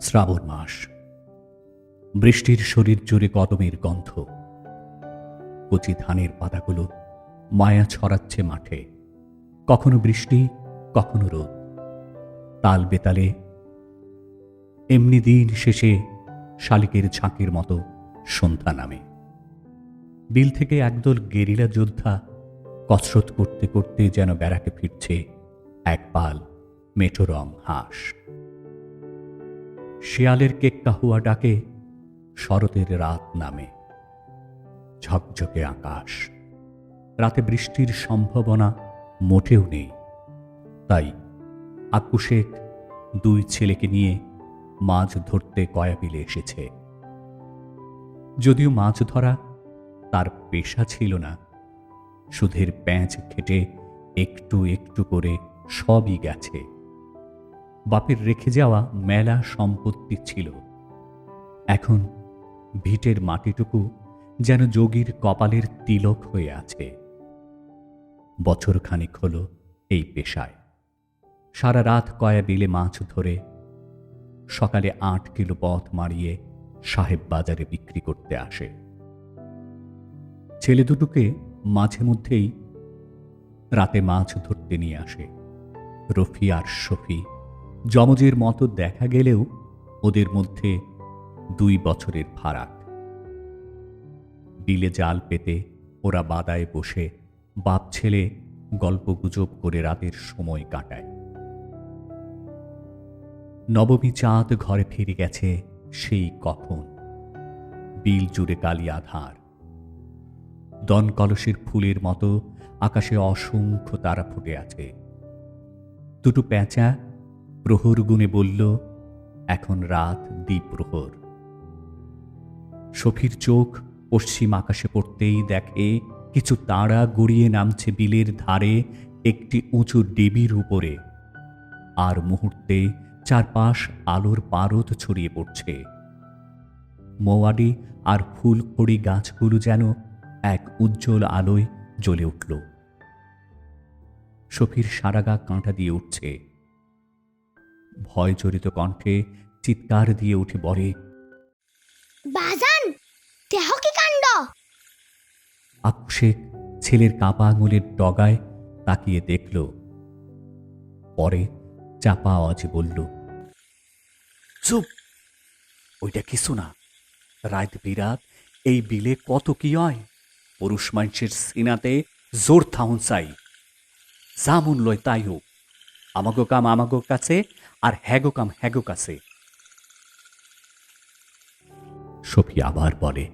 শ্রাবণ মাস। বৃষ্টির শরীর জুড়ে কদমের গন্ধ। কচি ধানের পাতাগুলো মায়া ছড়াচ্ছে মাঠে। কখনো বৃষ্টি, কখনো রোদ। তাল বেতালে এমনি দিন শেষে শালিকের ঝাঁকের মতো সন্ধ্যা নামে। বিল থেকে একদল গেরিলা যোদ্ধা কসরত করতে করতে যেন বেড়াকে ফিরছে এক পাল মেঠো রং হাঁস। শিয়ালের কেক্কা হুয়া ডাকে, শরতের রাত নামে। ঝকঝকে আকাশ। রাতে বৃষ্টির সম্ভাবনা মোটেও নেই। তাই আক্কু শেখ দুই ছেলেকে নিয়ে মাছ ধরতে কয়াবিলে এসেছে। যদিও মাছ ধরা তার পেশা ছিল না, সুধের প্যাঁচ খেটে একটু একটু করে সবই গেছে। বাপের রেখে যাওয়া মেলা সম্পত্তি ছিল। এখন ভিটের মাটিটুকু যেন যোগীর কপালের তিলক হয়ে আছে। বছর খানিক হল এই পেশায়। সারা রাত কয়া বিলে মাছ ধরে, সকালে আট কিলো পথ মারিয়ে সাহেব বাজারে বিক্রি করতে আসে। ছেলে দুটোকে মাঝে মধ্যেই রাতে মাছ ধরতে নিয়ে আসে, রফি আর শফি। যমজের মতো দেখা গেলেও ওদের মধ্যে দুই বছরের ফারাক। বিলে জাল পেতে ওরা বাদায় বসে বাপ ছেলে গল্পগুজব করে রাতের সময় কাটায়। নবমী চাঁদ ঘরে ফিরে গেছে সেই কখন। বিল জুড়ে কালি আধার। দন কলসের ফুলের মতো আকাশে অসংখ্য তারা ফুটে আছে। দুটো প্যাঁচা প্রহর গুনে বলল, এখন রাত দ্বীপ্রহর সফির চোখ পশ্চিম আকাশে পড়তেই দেখে, কিছু তারা গড়িয়ে নামছে বিলের ধারে, একটি উঁচু ডিবির উপরে। আর মুহূর্তে চারপাশ আলোর পারদ ছড়িয়ে পড়ছে। মোয়াডি আর ফুলখড়ি গাছগুলো যেন এক উজ্জ্বল আলোয় জ্বলে উঠল। সফির সারাগা কাঁটা দিয়ে উঠছে। ভয় জড়িত কণ্ঠে চিৎকার দিয়ে উঠে বলে বাজান দেহ কি কাণ্ড? আকুশেক ছেলের কাপা আঙুলের ডগায় তাকিয়ে দেখল। পরে চাপা আওয়াজে বলল চুপ ওইটা কিছু না। রাত বিরাত এই বিলে কত কি হয়? পুরুষ মানুষের সিনাতে জোর থাউন চাই। যা মন লয় তাই হোক। আমাগো কাম আমাগো কাছে আর হ্যাগো কাম হ্যাগো কাছে। সফি আবার বলে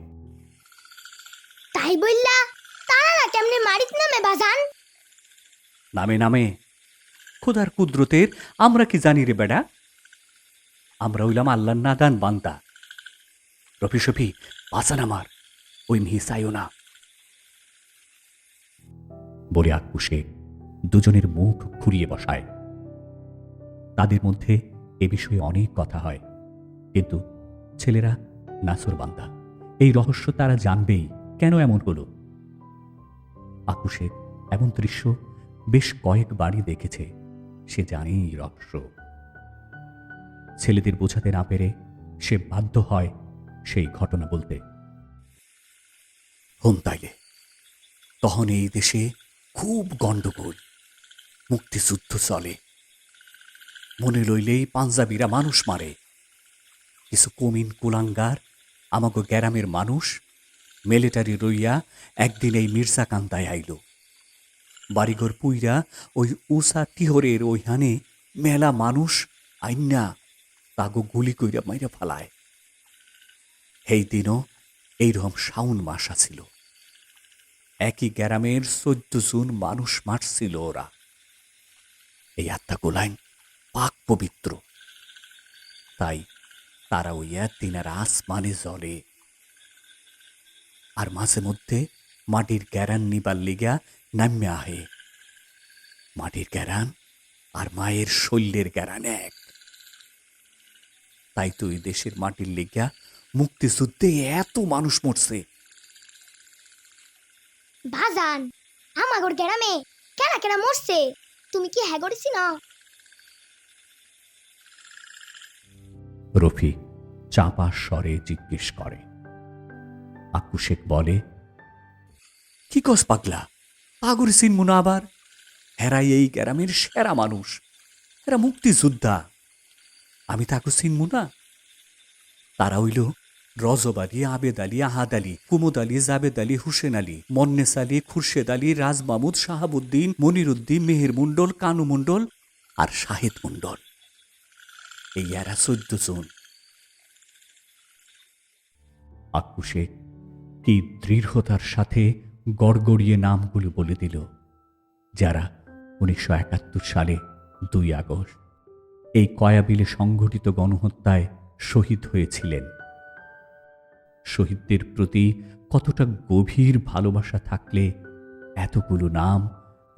তাই বললা? তারা না কেমনে মারিত নামে বাজান? নামে নামে। খোদার কুদরতের আমরা কি জানি রে বেডা? আমরা হইলাম আল্লাহর নাদান বান্দা। রফি সফি বাঁচান আমার ওই মিহিসাইও না। বলে আকুশে দুজনের মুখ ঘুরিয়ে বসায়। তাদের মধ্যে এ বিষয়ে অনেক কথা হয়। কিন্তু ছেলেরা নাসর বান্দা এই রহস্য তারা জানবেই, কেন এমন হলো? আকুশে এমন দৃশ্য বেশ কয়েকবারই দেখেছে, সে জানে এই রহস্য। ছেলেদের বোঝাতে না পেরে সে বাধ্য হয় সেই ঘটনা বলতে। হোম, তাইলে। তখন এই দেশে খুব গণ্ডগোল, মুক্তিযুদ্ধ চলে। মনে লইলেই পাঞ্জাবিরা মানুষ মারে। কিছু কমিন কুলাঙ্গার, আমাগো গ্যারামের মানুষ, মিলিটারি রইয়া একদিন এই মির্জা কান্দায় আইল। বাড়িঘর পুইরা ওই উষা টিহরের ওইখানে মেলা মানুষ আইনা তাগো গুলি কইরা মাইরা ফালায়। এই দিনও এইরকম শাউন মাস আছিল। একই গ্রামের চোদ্দ জন মানুষ মারছিল ওরা। এই আত্মা গোলাইন পাক পবিত্র। তাই তারা ওই একদিনের আসমানে জ্বলে। আর মাঝে মধ্যে মাটির গ্যারান নিবার লিগা নাম্যা আহে। মাটির গ্যারান আর মায়ের শৈল্যের গ্যারান এক। তাই তো এই দেশের মাটির লিগা মুক্তিযুদ্ধে এত মানুষ মরছে। ভাজান, আমাগর গ্রামে কেনা কেনা মরছে? তুমি কি হ্যাঁ করেছি না রফিক চাপা স্বরে জিজ্ঞেস করে। আক্কু শেখ বলে, কি কস পাগলা? পাগর চিনমু না আবার হেরাই এই গ্রামের সেরা মানুষ। এরা মুক্তিযোদ্ধা। আমি তাকে চিনমু না তারা হইল রজব আলী, আবেদ আলী, আহাদ আলী, কুমুদ আলী, জাবেদ আলী, হুসেন আলী, মন্নেস আলী, খুরশেদ আলী রাজ মামুদ শাহাবুদ্দিন, মনিরুদ্দিন, মেহের মণ্ডল, কানু মণ্ডল আর শাহেদ মণ্ডল। এই এরা চোদ্দ জন। আক্কু কি দৃঢ়তার সাথে গড়গড়িয়ে নামগুলো বলে দিল, যারা উনিশশো একাত্তর সালে দুই আগস্ট এই কয়াবিলে সংঘটিত গণহত্যায় শহীদ হয়েছিলেন। শহীদদের প্রতি কতটা গভীর ভালোবাসা থাকলে এতগুলো নাম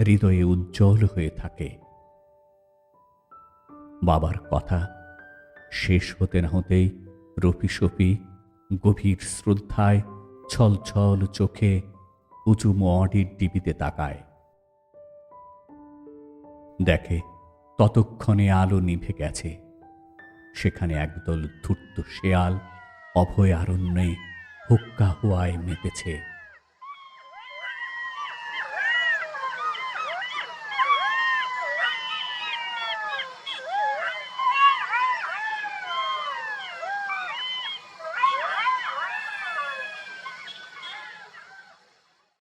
হৃদয়ে উজ্জ্বল হয়ে থাকে। বাবার কথা শেষ হতে না হতেই রফি সফি গভীর শ্রদ্ধায় ছল ছল চোখে উঁচু মডির ডিবিতে তাকায়। দেখে ততক্ষণে আলো নিভে গেছে। সেখানে একদল ধূর্ত শেয়াল অভয় আরণ্যে হুক্কা হুয়ায় মেতেছে।